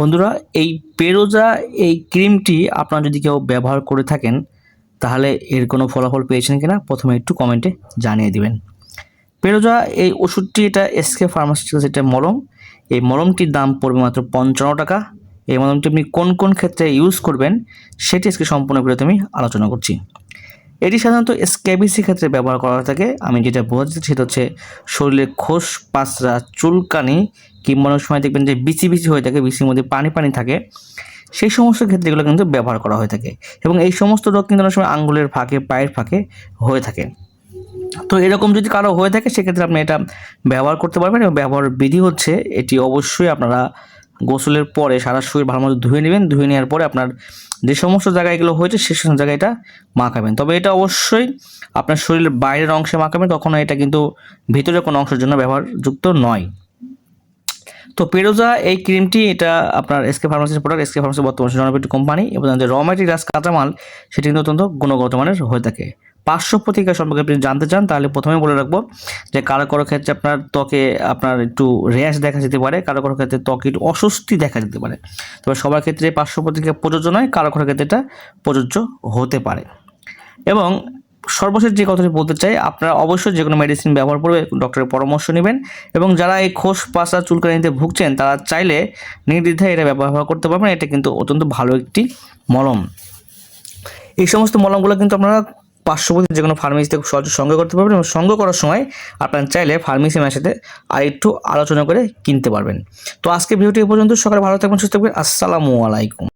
বন্ধুরা, এই পেরোজা, এই ক্রিমটি আপনারা যদি কেউ ব্যবহার করে থাকেন, তাহলে এর কোনো ফলাফল পেয়েছেন কিনা, প্রথমে একটু কমেন্টে জানিয়ে দিবেন। পেরোজা, এই ওষুধটি, এটা এসকে ফার্মাসিউটিক্যালস এটা মলম। এই মলমটির দাম পড়বে মাত্র পঞ্চান্ন টাকা। এই মলমটি আপনি কোন কোন ক্ষেত্রে ইউজ করবেন, সেটি আজকে সম্পূর্ণ বিরত আমি আলোচনা করছি। এটি সাধারণত স্ক্যাবিসি ক্ষেত্রে ব্যবহার করা থাকে। আমি যেটা বোঝাচ্ছি সেটা হচ্ছে শরীরে খোস, পাঁচরা, চুলকানি কিংবা অনেক সময় দেখবেন যে বিচি বিচি হয়ে থাকে, বিচির মধ্যে পানি পানি থাকে। সেই সমস্ত ক্ষেত্রে এগুলো কিন্তু ব্যবহার করা হয়ে থাকে এবং এই সমস্ত রোগ কিন্তু অনেক সময় আঙ্গুলের ফাঁকে, পায়ের ফাঁকে হয়ে থাকে। তো এরকম যদি কারও হয়ে থাকে, সেক্ষেত্রে আপনি এটা ব্যবহার করতে পারবেন এবং ব্যবহারের বিধি হচ্ছে, এটি অবশ্যই আপনারা গোসলের পরে সারা শরীর ভালো মতো ধুয়ে নেবেন, ধুয়ে নেওয়ার পরে আপনার যে সমস্ত জায়গায় এগুলো হয়েছে সে সমস্ত জায়গায় এটা মাখাবেন। তবে এটা অবশ্যই আপনার শরীরের বাইরের অংশে মাখাবেন, কখনো এটা কিন্তু ভিতরের কোনো অংশের জন্য ব্যবহারযুক্ত নয়। তো পেরোজা এই ক্রিমটি এটা আপনার এসকে ফার্মাসির প্রোডাক্ট এসকে ফার্মাসি বর্তমানে জনপ্রিয় কোম্পানি এবং যে র ম্যাটেরিয়ালস কাঁচামাল, সেটি কিন্তু অত্যন্ত গুণগত মানের হয়ে থাকে। পার্শ্ব প্রতিক্রিয়া সম্পর্কে আপনি জানতে চান, তাহলে প্রথমে বলে রাখব যে কারও কারও ক্ষেত্রে আপনার ত্বকে আপনার একটু র্যাশ দেখা যেতে পারে, কারও কারও ক্ষেত্রে ত্বকে একটু অস্বস্তি দেখা যেতে পারে। তবে সবার ক্ষেত্রে পার্শ্ব প্রতিক্রিয়া প্রযোজ্য নয়, কারও কারও ক্ষেত্রে এটা প্রযোজ্য হতে পারে। এবং সর্বশেষ যে কথাটি বলতে চাই, আপনারা অবশ্যই যে কোনো মেডিসিন ব্যবহার করবে ডক্টরের পরামর্শ নেবেন এবং যারা এই খোস পাশা চুলকানিতে ভুগছেন, তারা চাইলে নির্দ্বিধায় এটা ব্যবহার করতে পারবেন, এটা কিন্তু অত্যন্ত ভালো একটি মলম। এই সমস্ত মলমগুলো কিন্তু আপনারা পার্শ্ববর্তী যে কোনো ফার্মেসিতে সহজে সংগ্রহ করতে পারবেন এবং সংগ্রহ করার সময় আপনার চাইলে ফার্মেসি ম্যার সাথে আর একটু আলোচনা করে কিনতে পারবেন। তো আজকে ভিডিওটি এ পর্যন্ত। সকালে ভালো থাকবেন, সুস্থ থাকবেন। আসসালামু আলাইকুম।